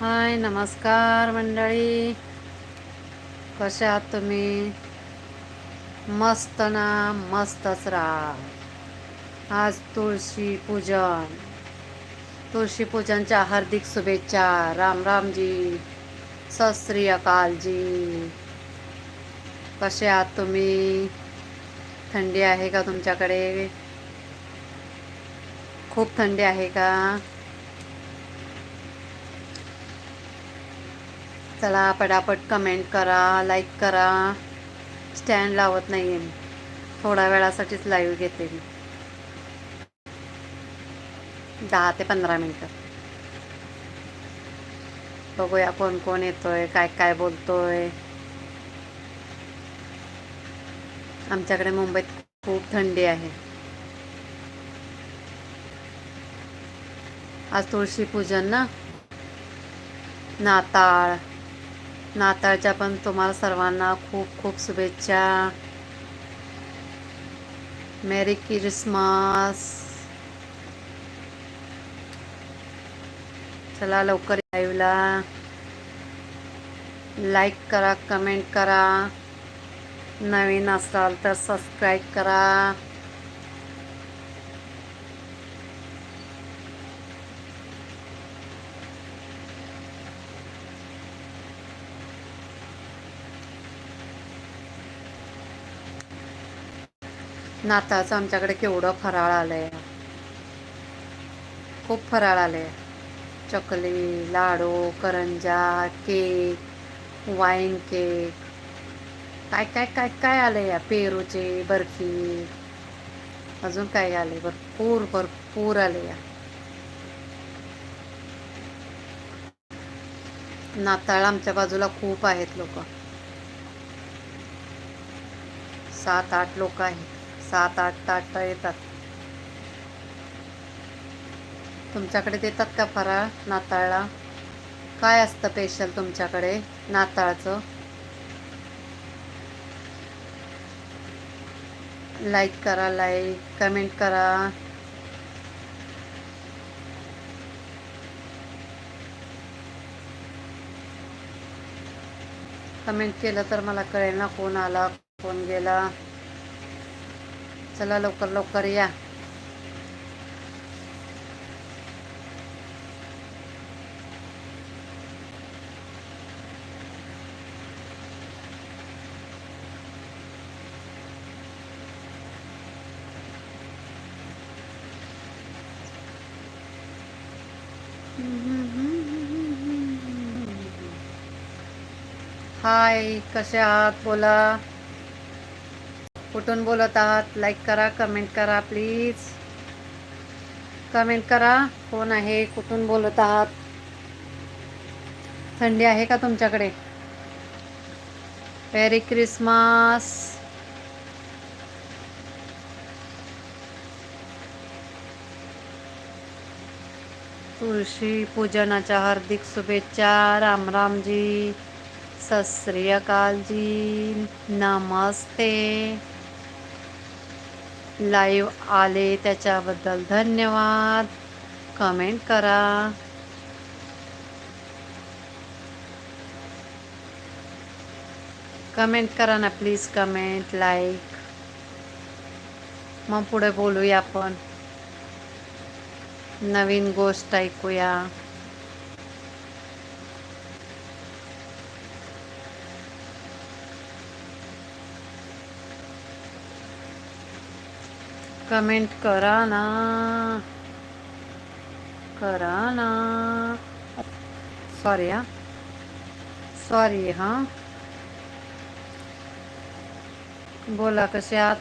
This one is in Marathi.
हाय नमस्कार मंडळी. कसे आहात तुम्ही? मस्त ना मस्तच राहा. आज तुळशी पूजन. तुळशी पूजनच्या हार्दिक शुभेच्छा. राम रामजी. सश्री श्री अकालजी. कसे आहात तुम्ही? थंडी आहे का तुमच्याकडे? खूप थंडी आहे का? चला पटापट कमेंट करा लाईक करा. स्टँड लावत नाही आहे थोड्या वेळासाठीच लाईव्ह घेते मी. दहा ते पंधरा मिनटं. बघूया कोण कोण येतोय काय काय बोलतोय. आमच्याकडे मुंबईत खूप थंडी आहे. आज तुळशी पूजन ना? नाताळ. नाताळच्या पण तुम्हाला सर्वांना खूप खूप शुभेच्छा. मेरी क्रिसमस चला लवकर लाईव्हला लाईक करा कमेंट करा. नवीन असाल तर सबस्क्राईब करा. नाताळचं आमच्याकडे केवढं फराळ आलंय. खूप फराळ आलंय. चकली लाडू करंजा केक वाईन केक काय काय काय काय आलंय या पेरूचे बर्फी. अजून काय आले भरपूर भरपूर आले या. नाताळ आमच्या बाजूला खूप आहेत लोक. सात आठ लोक आहेत. सात आठ ताट येतात. तुमच्याकडे देतात का फराळ नाताळला? काय असतं स्पेशल तुमच्याकडे नाताळचं? लाईक करा लाईक कमेंट करा. कमेंट केलं तर मला कळेल ना कोण आला कोण गेला. चला लवकर लवकर या. हाय कसे आहात? बोला. कुठून बोलत आहात? लाईक करा कमेंट करा प्लीज कमेंट करा कोण आहे कुठून बोलत आहात? थंडी आहे का तुमच्याकडे? मेरी क्रिसमस तुळशी पूजनाच्या हार्दिक शुभेच्छा. राम रामजी. सत श्री अकालजी. नमस्ते. लाईव्ह आले त्याच्याबद्दल धन्यवाद. कमेंट करा. कमेंट करा ना प्लीज कमेंट लाईक. मग पुढे बोलूया आपण. नवीन गोष्ट ऐकूया. कमेंट करा ना। करा ना। सॉरी हाँ। सॉरी हाँ। बोला आहात